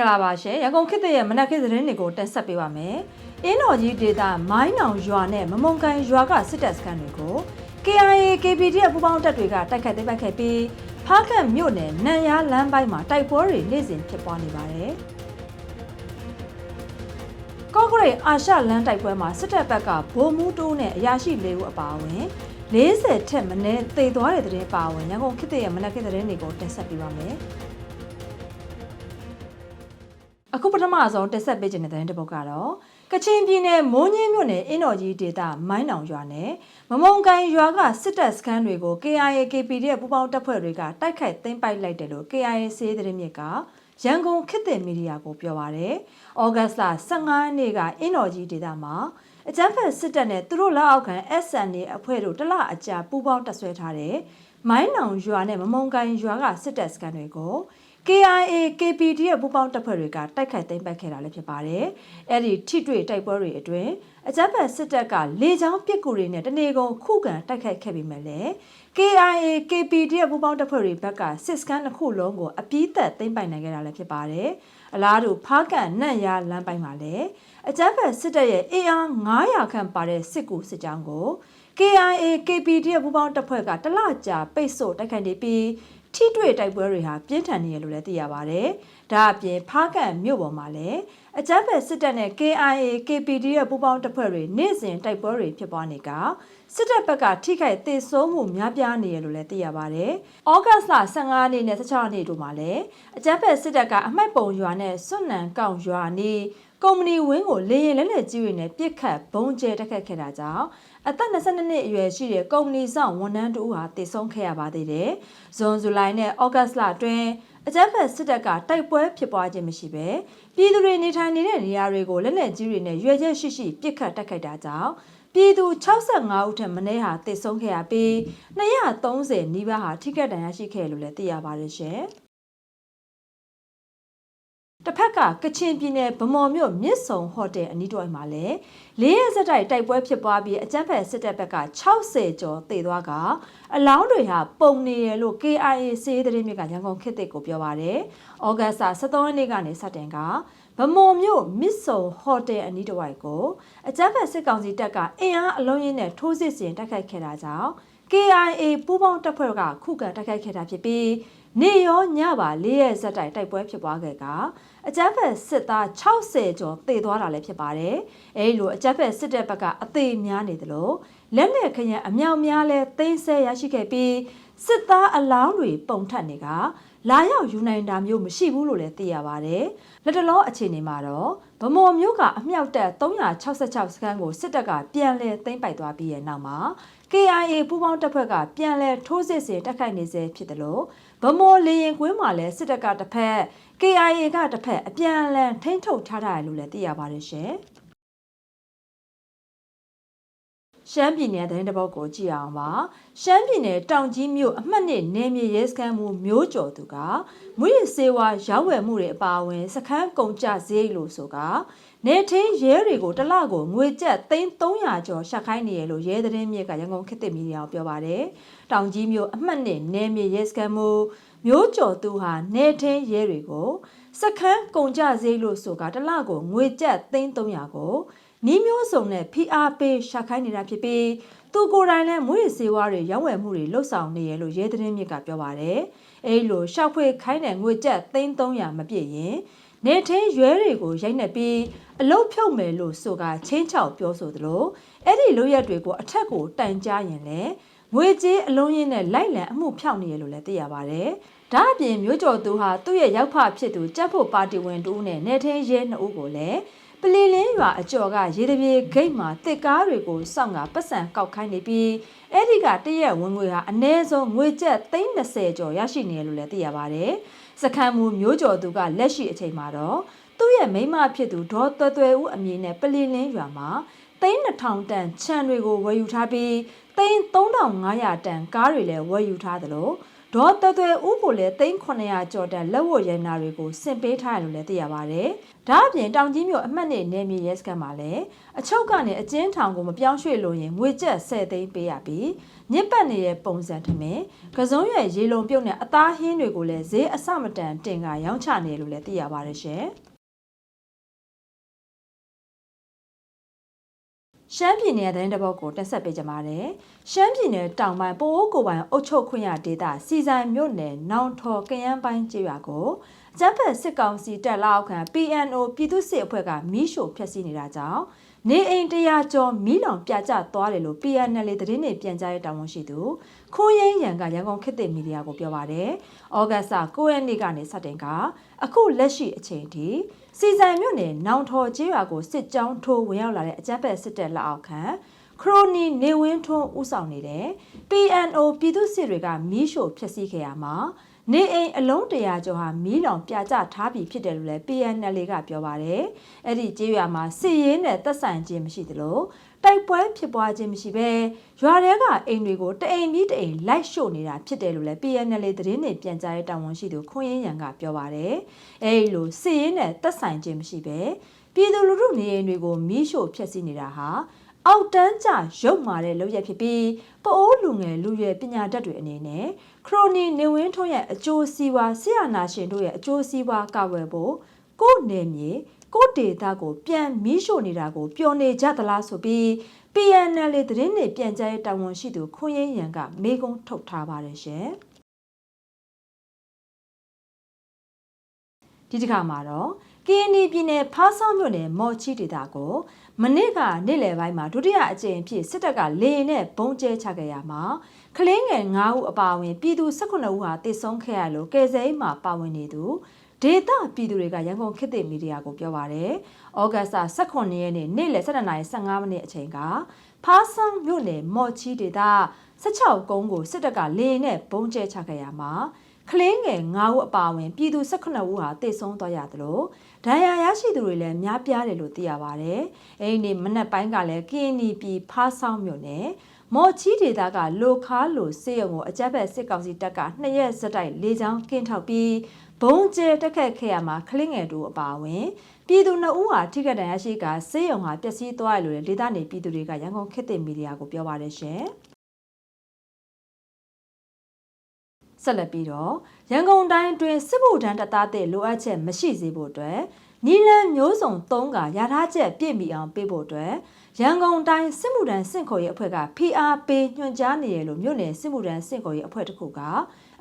င်္ဂလာပါရှင်ရန်ကုန်ခေတ်သစ်ရဲ့မနက်ခင်းသတင်းတွေကိုတင်ဆက်ပေးပါမယ်။အင်းတော်ကြီးဒေတာမိုင်းနောင်ရွာနဲ့မမုံကန်ရွာကစစ်တပ်စခန်းတွေကို KIA KPD ရဲ့ပူးပေါင်းတပ်တွေကတိုက်ခိုက်သိမ်းပိုက်ခဲ့ပြီးဖားကန့်မြို့နယ်နန်ရလမ်းပိုင်းမှာတိုက်ပွဲတွေနေ့စဉ်ဖြစ်ပွားနေပါတယ်။ကော့ဂရိတ်အာရှလမ်းတိုက်ပွဲမှာစစ်တပ်ဘက်ကဗိုလ်မှူးတိုးနဲ့အရာရှိ၄ဦးအပါအဝင်40ထက်မနည်းသေသွားတဲ့သတင်းပါဝင်ရန်ကုန်ခေတ်သစ်ရဲ့မနက်ခင်းသတင်းတွေကိုတင်ဆက်ပေးပါမယ်။ အခုပထမဆုံးတက်ဆက်ပေးခြင်းတဲ့သတင်းတစ်ပုဒ်ကတော့ကချင်ပြည်နယ်မိုးညင်းမြို့နယ်အင်းတော်ကြီးဒေသမိုင်းနောင်ရွာနဲ့မမုံကိုင်ရွာကစစ်တပ်စခန်းတွေကို KIA KPD ရဲ့ပူးပေါင်းတပ်ဖွဲ့တွေကတိုက်ခိုက်သိမ်းပိုက်လိုက်တယ်လို့ KIA စေးသတင်းမြစ်ကရန်ကုန်ခေတ်သစ်မီဒီယာကိုပြောပါရယ်။ဩဂတ်စ်လ15ရက်နေ့ကအင်းတော်ကြီးဒေသမှာအကြမ်းဖက်စစ်တပ်နဲ့သူတို့လက်အောက်ခံ SNA အဖွဲ့တို့တလအကြာပူးပေါင်းတပ်ဆွဲထားတဲ့မိုင်းနောင်ရွာနဲ့မမုံကိုင်ရွာကစစ်တပ်စခန်းတွေကို KIA KPD ရဲ့ပူးပေါင်းတပ်ဖွဲ့တွေကတိုက်ခိုက်သိမ်းပိုက်ခဲ့တာလည်းဖြစ်ပါတယ်။အဲ့ဒီထိတွေ့တိုက်ပွဲတွေအတွင်းအကြမ်းဖက်စစ်တပ်ကလေကြောင်းပစ်ကူတွေနဲ့တနေကုန်ခုခံတိုက်ခိုက်ခဲ့ပြီးမှလည်း KIA KPD ရဲ့ပူးပေါင်းတပ်ဖွဲ့တွေဘက်ကစစ်စခန်းတစ်ခုလုံးကိုအပြည့်သက်သိမ်းပိုက်နိုင်ခဲ့တာလည်းဖြစ်ပါတယ်။အလားတူဖားကန်နန့်ရလမ်းပိုင်းမှာလည်းအကြမ်းဖက်စစ်တပ်ရဲ့ AR 900ခန့်ပါတဲ့စစ်ကူစစ်ကြောင်းကို KIA KPD ရဲ့ပူးပေါင်းတပ်ဖွဲ့ကတလကြာပိတ်ဆို့တိုက်ခိုက်နေပြီး ထိတွေ့တိုက်ပွဲတွေဟာပြင်းထန်နေရလို့လည်းသိရပါဗျ။ ဒါအပြင်ဖားကန်မြို့ပေါ်မှာလည်းအကြမ်းဖက်စစ်တပ်နဲ့ KIA KPD ရဲ့ပူးပေါင်းတပ်ဖွဲ့တွေနေ့စဉ်တိုက်ပွဲတွေဖြစ်ပွားနေကစစ်တပ်ဘက်ကထိခိုက်သေဆုံးမှုများပြားနေရလို့လည်းသိရပါဗျ။ဩဂတ်စ်လ15ရက်နေ့နဲ့16ရက်နေ့တို့မှာလည်းအကြမ်းဖက်စစ်တပ်ကအမိုက်ပုံရွာနဲ့စွန့်နံကောက်ရွာနေကုမ္ပဏီဝင်းကိုလေရင်လက်လက်ကြီးတွေနဲ့ပြစ်ခတ်ဘုံကျဲတက်ခတ်ခဲ့တာကြောင့်အသက်22နှစ်အရွယ်ရှိတဲ့ကုမ္ပဏီဆောင်ဝန်ထမ်းတို့ဟာတည်ဆုံခဲ့ရပါသေးတယ်။ဇွန်ဇူလိုင်နဲ့ဩဂတ်လအတွင်းအကြမ်းဖက်စစ်တပ်ကတိုက်ပွဲဖြစ်ပွားခြင်းမရှိပဲပြည်သူတွေနေထိုင်နေတဲ့နေရာတွေကိုလက်လက်ကြီးတွေနဲ့ရွေချက်ရှိရှိပြစ်ခတ်တက်ခိုက်တာကြောင့်ပြည်သူ65ဦးထက်မနည်းဟာတည်ဆုံခဲ့ရပြီး230နီးပါးဟာထိခိုက်ဒဏ်ရာရှိခဲ့လို့လည်းသိရပါတယ်ရှင်။ တစ်ဖက်ကကချင်ပြည်နယ်ဗမော်မြို့မြစ်ဆုံဟိုတယ်အနီးတစ်ဝိုက်မှာလည်းလေးရက်စက်တိုက်တိုက်ပွဲဖြစ်ပွားပြီးအကြမ်းဖက်စစ်တပ်ဘက်က60ကျော်သေသွားကအလောင်းတွေဟာပုံနေရလို့ KIA စေးသတင်းမြစ်ကရန်ကုန်ခေတ်သစ်ကိုပြောပါရယ်။ဩဂတ်စ်23ရက်နေ့ကနေစတင်ကဗမော်မြို့မြစ်ဆုံဟိုတယ်အနီးတစ်ဝိုက်ကိုအကြမ်းဖက်စစ်ကောင်စီတပ်ကအင်အားအလုံးရင်းနဲ့ထိုးစစ်ဆင်တိုက်ခိုက်ခဲ့တာကြောင့် KIA ပူးပေါင်းတပ်ဖွဲ့ကခုခံတိုက်ခိုက်ခဲ့တာဖြစ်ပြီး နေရောညပါလေးရက်ဇက်တိုက်တိုက်ပွဲဖြစ်ပွားခဲ့ကအကြမ်းဖက်စစ်သား60ကျော်သေသွားတာလည်းဖြစ်ပါတယ်။အဲဒီလိုအကြမ်းဖက်စစ်တပ်ဘက်ကအသေးများနေသလိုလက်နက်ခရံအမြောက်များလဲသိမ်းဆဲရရှိခဲ့ပြီးစစ်သားအလောင်းတွေပုံထက်နေကလာရောက်ယူနိုင်တာမျိုးမရှိဘူးလို့လည်းသိရပါတယ်။လက်တလောအခြေအနေမှာတော့ဗမော်မျိုးကအမြောက်တပ်366စခန်းကိုစစ်တပ်ကပြန်လည်သိမ်းပိုက်သွားပြီးရဲ့နောက်မှာ KIA ပူးပေါင်းတပ်ဖွဲ့ကပြန်လည်ထိုးစစ်ဆင်တိုက်ခိုက်နေစေဖြစ်တယ်လို့ ဗမော်လေရင်ကွင်းမှာလည်းစစ်တပ်ကတစ်ဖက် KIA ကတစ်ဖက်အပြန်အလှန်ထိန်းထုတ်ထားတာလို့လည်းသိရပါတယ်ရှင်။ ရှမ်းပြည်နယ်သတင်းတပုတ်ကိုကြည့်အောင်ပါရှမ်းပြည်နယ်တောင်ကြီးမြို့အမှတ်နှစ်နယ်မြေရဲစခန်းမှုမျိုးကျော်သူကမွေးရစေဝါရောင်းဝယ်မှုတွေအပါအဝင်စခန်းကုန်ကြဈေးလို့ဆိုကနေထင်းရဲတွေကိုတစ်လကိုငွေကျပ်300ကျော်ရှာခိုင်းနေရလို့ရဲသတင်းမြစ်ကရန်ကုန်ခေတ်သစ်မီဒီယာကိုပြောပါတယ်တောင်ကြီးမြို့အမှတ်နှစ်နယ်မြေရဲစခန်းမှုမျိုးကျော်သူဟာနေထင်းရဲတွေကိုစခန်းကုန်ကြဈေးလို့ဆိုကတစ်လကိုငွေကျပ်300ကို နီးမျိုးစုံနဲ့ဖိအားပေးရှာခိုင်းနေတာဖြစ်ပြီးသူကိုယ်တိုင်လည်းမွေးစေဝါးတွေရောင်းဝယ်မှုတွေလှုပ်ဆောင်နေရလို့ရဲသတင်းမြစ်ကပြောပါတယ်။အဲဒီလိုရှောက်ဖွေခိုင်းတဲ့ငွေကျပ်300မပြည့်ရင်နေထင်းရွဲတွေကိုရိုက်နှက်ပြီးအလုတ်ဖြုတ်မယ်လို့ဆိုကချင်းချောက်ပြောဆိုသလိုအဲ့ဒီလိုရက်တွေကိုအထက်ကိုတိုင်ကြားရင်လည်းငွေကြေးအလုံးရင်းနဲ့လိုက်လံအမှုဖြောက်နေရလို့လည်းသိရပါတယ်။ဒါအပြင်မျိုးကျော်သူဟာသူ့ရဲ့ရောက်ဖဖြစ်သူကြက်ဖို့ပါတီဝင်တူနဲ့နေထင်းရဲနှစ်ဦးကိုလည်း ပလီလင်းရွာအကျော်ကရေတပြေဂိတ်မှာတစ်ကားတွေကိုစောင့်ကပတ်စံကောက်ခိုင်းနေပြီးအဲ့ဒီကတရက်ဝင်ငွေဟာအနည်းဆုံးငွေကျပ်330ကျော်ရရှိနေတယ်လို့လည်းသိရပါတယ်။စခန်းမူမျိုးကျော်သူကလက်ရှိအချိန်မှာတော့သူ့ရဲ့မိမဖြစ်သူဒေါ်သွဲသွဲဦးအမည်နဲ့ပလီလင်းရွာမှာသိန်း2000တန်ခြံတွေကိုဝယ်ယူထားပြီးသိန်း3500တန်ကားတွေလည်းဝယ်ယူထားသလို ဒေါ်သွဲသွဲဦးကိုလည်း3900ကျော်တန်လက်ဝတ်ရန်နာတွေကိုဆင်ပေးထားတယ်လို့လည်းသိရပါတယ်။ဒါအပြင်တောင်ကြီးမြို့အမှတ်နဲ့နေမြေရဲစခန်းမှာလည်းအချုပ်ကနေအကျဉ်းထောင်ကိုမပြောင်းရွှေ့လို့ရင်ငွေကျပ်10သိန်းပေးရပြီးညစ်ပတ်နေတဲ့ပုံစံထမင်းကစုံရွယ်ရေလုံပြုတ်နဲ့အသားဟင်းတွေကိုလည်းဈေးအဆမတန်တင်ကရောင်းချနေတယ်လို့လည်းသိရပါတယ်ရှင်။ ရှမ်းပြည်နယ်သတင်းတပုတ်ကိုတက်ဆက်ပေးကြပါတယ်။ရှမ်းပြည်နယ်တောင်ပိုင်းပိုအိုးကိုပိုင်အုပ်ချုပ်ခွင့်ရဒေသစီဆိုင်မြို့နယ်နောင်ထော်ကရန်ပိုင်းကျေးရွာကိုကျန်းဖက်စစ်ကောင်စီတပ်လက်အောက်ခံ PNO ပြည်သူ့စစ်အဖွဲ့ကမီးရှို့ဖျက်ဆီးနေတာကြောင့်နေအိမ်တရာကျော်မီးလောင်ပြကျသွားတယ်လို့ PNL သတင်းတွေပြန်ကြားရေးတာဝန်ရှိသူ ခိုးရင်းရန်ကရန်ကုန်ခေတ်သစ်မီဒီယာကိုပြောပါတယ်။ဩဂတ်စ်9ရက်နေ့ကနေစတင်ကအခုလက်ရှိအချိန်ထိစီဆိုင်မြို့နယ်နောင်ထော်ကျေးရွာကိုစစ်ကြောင်းထိုးဝင်ရောက်လာတဲ့အကြမ်းဖက်စစ်တပ်လက်အောက်ခံခရိုနီနေဝင်းထွန်းဦးဆောင်နေတဲ့ PNO ပြည်သူ့စစ်တွေကမီးရှို့ဖျက်ဆီးခဲ့ရမှာ နေအိမ်အလုံးတရာကျော်ဟာမီးလောင်ပြကျထားပြီဖြစ်တယ်လို့လည်း PNL ကပြောပါတယ်။အဲ့ဒီကျေးရွာမှာစစ်ရေးနဲ့သက်ဆိုင်ခြင်းမရှိသလိုတိုက်ပွဲဖြစ်ပွားခြင်းမရှိဘဲရွာထဲကအိမ်တွေကိုတအိမ်ပြီးတအိမ်လိုက်ရှို့နေတာဖြစ်တယ်လို့လည်း PNL သတင်းတွေပြန်ကြားရေးတာဝန်ရှိသူခွန်ရင်းရန်ကပြောပါတယ်။အဲဒီလိုစစ်ရေးနဲ့သက်ဆိုင်ခြင်းမရှိဘဲပြည်သူလူထုနေအိမ်တွေကိုမီးရှို့ဖျက်ဆီးနေတာဟာ အောက်တန်းကျရုပ်မာတဲ့လုပ်ရဖြစ်ပြီးပအိုးလူငယ်လူရွယ်ပညာတတ်တွေအနေနဲ့ခရိုနီနေဝင်းထွန်းရဲ့အကျိုးစီးပွားဆရာနာရှင်တို့ရဲ့အကျိုးစီးပွားကာဝယ်ဖို့ကိုယ်နေမြေကိုဒေတာကိုပြန်မီးရှို့နေတာကိုပျော်နေကြသလားဆိုပြီး PNL သတင်းတွေပြန်ကြားရေးတာဝန်ရှိသူခွန်ရင်းရန်ကမေးခွန်းထုတ်ထားပါတယ်ရှင်ဒီတစ်ခါမှာတော့ ကင်းနီပြည်နယ်ဖားဆောင်မြို့နယ်မော်ချီဒေတာကိုမနေ့ကနေ့လယ်ပိုင်းမှာဒုတိယအကြိမ်ဖြစ်စစ်တပ်ကလေရင်နဲ့ဘုံကျဲချခဲ့ရမှာကလင်းငယ်9ဦးအပါအဝင်ပြည်သူ18ဦးဟာတေဆုံးခဲ့ရလို့ကယ်ဆယ်ရေးမှာပါဝင်နေသူဒေတာပြည်သူတွေကရန်ကုန်ခေတ်သစ်မီဒီယာကိုပြောပါရယ်။ဩဂတ်စ်18ရက်နေ့နေ့လယ်7:15မိနစ်အချိန်ကဖားဆောင်မြို့နယ်မော်ချီဒေတာ16ကုန်းကိုစစ်တပ်ကလေရင်နဲ့ဘုံကျဲချခဲ့ရမှာကလင်းငယ်9ဦးအပါအဝင်ပြည်သူ18ဦးဟာတေဆုံးသွားရသလို ဒဏ်ရာရရှိသူတွေလည်းများပြားတယ်လို့သိရပါဗျ။အဲဒီနေ့မနက်ပိုင်းကလည်းကင်းနီပြည်ဖားဆောင်မြို့နယ်မော်ချီဒေတာကလိုခါလိုစေယုံကိုအကြက်ဘက်စစ်ကောင်စီတပ်ကနှစ်ရက်စတိုက်လေကြောင်းကင်းထောက်ပြီးဘုံကျဲတက်ခတ်ခဲ့ရမှာခလင်းငယ်တို့အပါအဝင်ပြည်သူနှစ်ဦးဟာထိခိုက်ဒဏ်ရာရှိကစေယုံဟာပျက်စီးသွားရလို့လေဒေသနေပြည်သူတွေကရန်ကုန်ခေတ်သစ်မီဒီယာကိုပြောပါတယ်ရှင်။ ဆက်လက်ပြီးတော့ရန်ကုန်တိုင်းတွင်စစ်မှုထမ်းတပ်သားတဲ့လိုအပ်ချက်မရှိစေဖို့အတွက်နီလန်မျိုးစုံ၃ကရထားချက်ပြည့်မီအောင်ပေးဖို့အတွက်ရန်ကုန်တိုင်းစစ်မှုထမ်းစင့်ခေါ်ရေးအဖွဲ့က PRP ညွှန်ကြားနေရလို့မြို့နယ်စစ်မှုထမ်းစင့်ခေါ်ရေးအဖွဲ့တစ်ခုက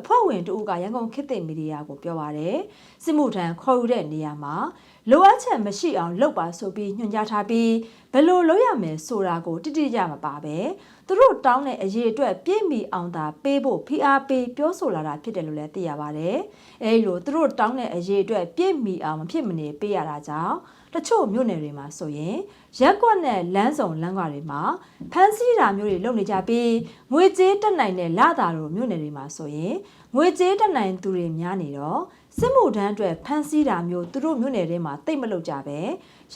အဖွဲ့ဝင်တဦးကရန်ကုန်ခေတ်သစ်မီဒီယာကိုပြောပါရယ်စစ်မှုထမ်းခေါ်ယူတဲ့နေရာမှာ လိုအပ်ချက်မရှိအောင်လုပ်ပါဆိုပြီးညွှန်ကြားထားပြီးဘယ်လိုလုပ်ရမယ်ဆိုတာကိုတိတိကျမပါပဲသူတို့တောင်းတဲ့အရေးအတွက်ပြည့်မီအောင်သာပေးဖို့ဖိအားပေးပြောဆိုလာတာဖြစ်တယ်လို့လည်းသိရပါတယ်။အဲဒီလိုသူတို့တောင်းတဲ့အရေးအတွက်ပြည့်မီအောင်မဖြစ်မနေပေးရတာကြောင့်တချို့မြို့နယ်တွေမှာဆိုရင်ရက်ကွက်နဲ့လမ်းစုံလမ်းကွာတွေမှာဖမ်းဆီးတာမျိုးတွေလုပ်နေကြပြီးငွေကြေးတက်နိုင်တဲ့လာတာတို့မြို့နယ်တွေမှာဆိုရင်ငွေကြေးတက်နိုင်သူတွေများနေတော့ စစ်မှုထမ်းအတွက်ဖမ်းဆီးတာမျိုးသူတို့မြို့နယ်ထဲမှာတိတ်မလုပ်ကြပဲ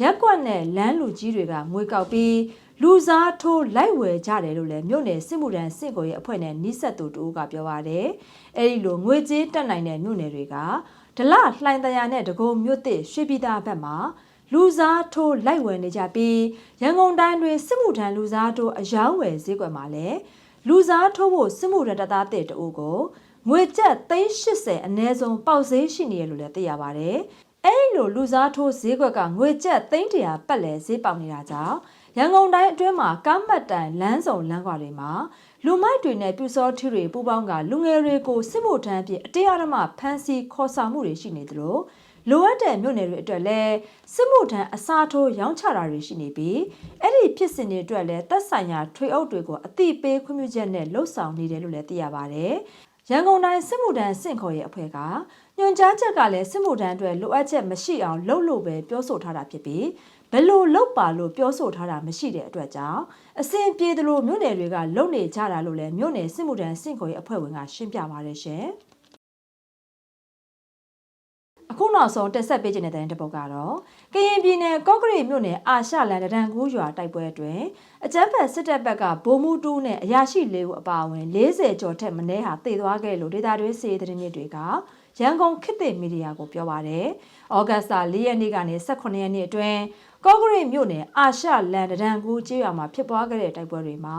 ရက်ကွက်နဲ့လမ်းလူကြီးတွေကငွေကောက်ပြီးလူစားထိုးလိုက်ဝယ်ကြတယ်လို့လည်းမြို့နယ်စစ်မှုထမ်းစစ်ကိုရဲ့အဖွဲ့နဲ့နှိဆက်သူတို့ကပြောပါတယ်။အဲဒီလိုငွေကြေးတက်နိုင်တဲ့မြို့နယ်တွေကဒလလှိုင်တရာနဲ့တကုံမြို့သစ်ရွှေပြည်သာဘက်မှာလူစားထိုးလိုက်ဝယ်နေကြပြီးရန်ကုန်တိုင်းတွင်စစ်မှုထမ်းလူစားထိုးအယောင်းဝယ်ဈေးကွက်မှာလည်းလူစားထိုးဖို့စစ်မှုထမ်းတပ်သားတဲ့တအုပ်ကို ငွေကျပ်380အနည်းဆုံးပေါက်ဈေးရှိနေရလို့လည်းသိရပါတယ်။အဲဒီလိုလူစားထိုးဈေးကွက်ကငွေကျပ်300ပတ်လဲဈေးပေါက်နေတာကြောင့်ရန်ကုန်တိုင်းအတွင်းမှာကမ်းမတ်တိုင်လမ်းစုံလမ်းကွာတွေမှာလူမိုက်တွေနဲ့ပြူစောထီတွေပူးပေါင်းကလူငယ်တွေကိုစစ်မှုထမ်းအဖြစ်အတရားဓမ္မဖမ်းဆီးခေါ်ဆောင်မှုတွေရှိနေသလိုလိုအပ်တဲ့မြို့နယ်တွေအတွက်လည်းစစ်မှုထမ်းအစားထိုးရောင်းချတာတွေရှိနေပြီးအဲ့ဒီဖြစ်စဉ်တွေအတွက်လည်းသက်ဆိုင်ရာထွေအုပ်တွေကိုအတိပေးခွင့်ပြုချက်နဲ့လှုပ်ဆောင်နေတယ်လို့လည်းသိရပါတယ်။ ရန်ကုန်တိုင်းစစ်မှုထမ်းစင့်ခေါ်ရေးအဖွဲ့ကညွှန်ကြားချက်ကလည်းစစ်မှုထမ်းအတွက်လိုအပ်ချက်မရှိအောင်လုပ်လို့ပဲပြောဆိုထားတာဖြစ်ပြီးဘယ်လိုလုပ်ပါလို့ပြောဆိုထားတာမရှိတဲ့အတွက်ကြောင့်အစဉ်ပြေသလိုမြို့နယ်တွေကလုံနေကြတာလို့လည်းမြို့နယ်စစ်မှုထမ်းစင့်ခေါ်ရေးအဖွဲ့ဝင်ကရှင်းပြပါတယ်ရှင်။ အခုနောက်ဆုံးတက်ဆက်ပေးခြင်းတဲ့တဲ့တစ်ပုတ်ကတော့ကရင်ပြည်နယ်ကော့ကရိတ်မြို့နယ်အာရှလန်တရန်ကူးရွာတိုက်ပွဲအတွင်းအကြမ်းဖက်စစ်တပ်ဘက်ကဗိုလ်မှူးတူးနဲ့အရာရှိလေးဦးအပါအဝင်40ကျော်ထက်မနည်းဟာတည်သွားခဲ့လို့ဒေတာတွင်းစီးသတင်းမြစ်တွေကရန်ကုန်ခေတ်သစ်မီဒီယာကိုပြောပါတယ်။ဩဂတ်စ်လ4ရက်နေ့ကနေ18ရက်နေ့အတွင်းကော့ကရိတ်မြို့နယ်အာရှလန်တရန်ကူးကျေးရွာမှာဖြစ်ပွားခဲ့တဲ့တိုက်ပွဲတွေမှာ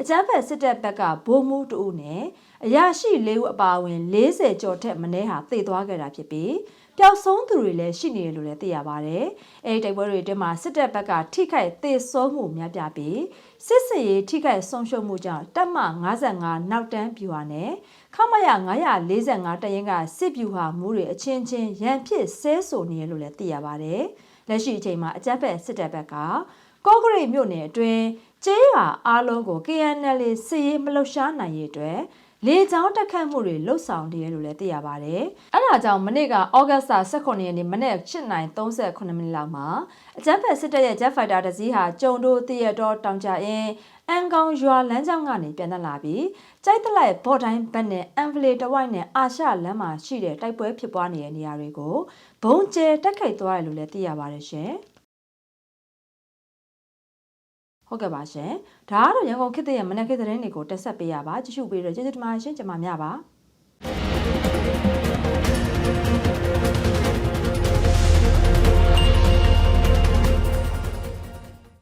အကြမ်းဖက်စစ်တပ်ဘက်ကဗိုလ်မှူးတူနဲ့အရာရှိလေးဦးအပါအဝင်40ကျော်ထက်မနည်းဟာတည်သွားခဲ့တာဖြစ်ပြီး ပျောက်ဆုံးသူတွေလည်းရှိနေတယ်လို့လည်းသိရပါတယ်။အဲဒီတိုက်ပွဲတွေအတွင်းမှာစစ်တပ်ဘက်ကထိခိုက်သေဆုံးမှုများပြားပြီးစစ်စင်ရေးထိခိုက်ဆုံးရှုံးမှုကြောင့်တပ်မ55နောက်တန်းပြူဟာနဲ့ခမရ945တရင်ကစစ်ပြူဟာမူတွေအချင်းချင်းရန်ဖြစ်ဆဲဆိုနေရလို့လည်းသိရပါတယ်။လက်ရှိအချိန်မှာအကြမ်းဖက်စစ်တပ်ဘက်ကကော့ဂရိတ်မြို့နယ်အတွင်းကျေးရွာအားလုံးကို KNL စစ်ရေးမလှုပ်ရှားနိုင်ရေးအတွက် လေကြောင်းတက်ခတ်မှုတွေလှုပ်ဆောင်နေတယ်လို့လည်းသိရပါတယ်။အဲဒါကြောင့်မနေ့ကဩဂတ်စ်18ရက်နေ့မနေ့8:38မိနစ်လောက်မှာအကြမ်းဖက်စစ်တပ်ရဲ့ Jet Fighter တစ်စီးဟာကျုံတို့တရတော်တောင်ကြရင်အန်ကောင်ရွာလမ်းကြောင်းကနေပြန်တက်လာပြီးကြိုက်တလိုက်ဘော့တိုင်းဘက်နဲ့အန်ဖလေတဝိုက်နဲ့အာရှလမ်းမှာရှိတဲ့တိုက်ပွဲဖြစ်ပွားနေတဲ့နေရာတွေကိုဘုံကျဲတက်ခိုက်သွားတယ်လို့လည်းသိရပါတယ်ရှင်။ ဟုတ်ကဲ့ပါရှင်။ဒါကတော့ရန်ကုန်ခေတ်သစ်ရဲ့မနက်ခေတ်သတင်းတွေကိုတက်ဆက်ပေးရပါကြည့်ရှုပေးတော့ကျေးဇူးတင်ပါတယ်ရှင်ကျွန်မများပါ။